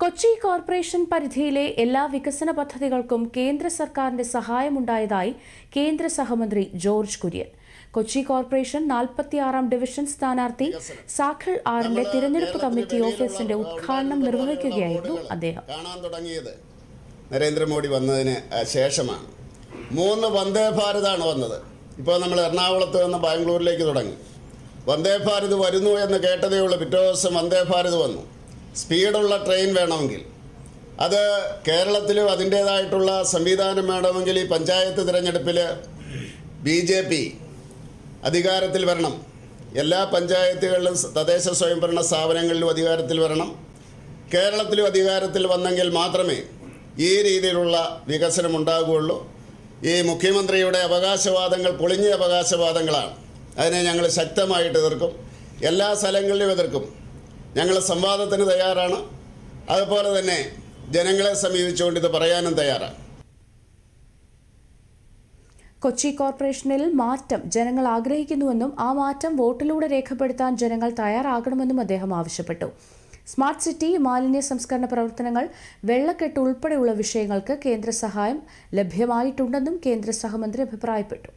Kochi corporation പരിധിയിലെ എല്ലാ വികസന പദ്ധതികൾക്കും കേന്ദ്ര സർക്കാരിന്റെ സഹായമുണ്ടായതായി കേന്ദ്ര സഹമന്ത്രി ജോർജ് കുര്യൻ. കൊച്ചി കോർപ്പറേഷൻ നാൽപ്പത്തിയാറാം ഡിവിഷൻ സ്ഥാനാർത്ഥി സാഖിൾ ആറിന്റെ തിരഞ്ഞെടുപ്പ് കമ്മിറ്റി ഓഫീസിന്റെ ഉദ്ഘാടനം നിർവഹിക്കുകയായിരുന്നു അദ്ദേഹം. കാണാൻ തുടങ്ങിയത് നരേന്ദ്രമോദി വന്നതിന് ശേഷമാണ്. മൂന്ന് വന്ദേ ഭാരതാണ് വന്നത്. ഇപ്പോൾ നമ്മൾ എറണാകുളത്ത് നിന്ന് ബാംഗ്ലൂരിലേക്ക് തുടങ്ങി. വന്ദേ ഭാരത് വരുന്നു എന്ന് കേട്ടതേ ഉള്ളൂ. പിറ്റേ ദിവസം വന്ദേ ഭാരത് വന്നു. സ്പീഡുള്ള ട്രെയിൻ വേണമെങ്കിൽ. അത് കേരളത്തിലും അതിന്റേതായിട്ടുള്ള സംവിധാനം വേണമെങ്കിൽ ഈ പഞ്ചായത്ത് തിരഞ്ഞെടുപ്പിൽ ബി ജെ പി അധികാരത്തിൽ വരണം. എല്ലാ പഞ്ചായത്തുകളിലും തദ്ദേശ സ്വയംഭരണ സ്ഥാപനങ്ങളിലും അധികാരത്തിൽ വരണം. കേരളത്തിലും അധികാരത്തിൽ വന്നെങ്കിൽ മാത്രമേ ഈ രീതിയിലുള്ള വികസനം ഉണ്ടാകുകയുള്ളൂ. ഈ മുഖ്യമന്ത്രിയുടെ അവകാശവാദങ്ങൾ പൊളിഞ്ഞ അവകാശവാദങ്ങളാണ്. അതിനെ ഞങ്ങൾ ശക്തമായിട്ട് എതിർക്കും. എല്ലാ സ്ഥലങ്ങളിലും എതിർക്കും. ഞങ്ങൾ സംവാദത്തിന് തയ്യാറാണ്. അതുപോലെ തന്നെ ജനങ്ങളെ സമീപിച്ചുകൊണ്ട് ഇത് പറയാനും തയ്യാറാണ്. കൊച്ചി കോർപ്പറേഷനിൽ മാറ്റം ജനങ്ങൾ ആഗ്രഹിക്കുന്നുവെന്നും ആ മാറ്റം വോട്ടിലൂടെ രേഖപ്പെടുത്താൻ ജനങ്ങൾ തയ്യാറാകണമെന്നും അദ്ദേഹം ആവശ്യപ്പെട്ടു. സ്മാർട്ട് സിറ്റി മാലിന്യ സംസ്കരണ പ്രവർത്തനങ്ങൾ വെള്ളക്കെട്ട് ഉൾപ്പെടെയുള്ള വിഷയങ്ങൾക്ക് കേന്ദ്ര സഹായം ലഭ്യമായിട്ടുണ്ടെന്നും കേന്ദ്ര സഹമന്ത്രി അഭിപ്രായപ്പെട്ടു.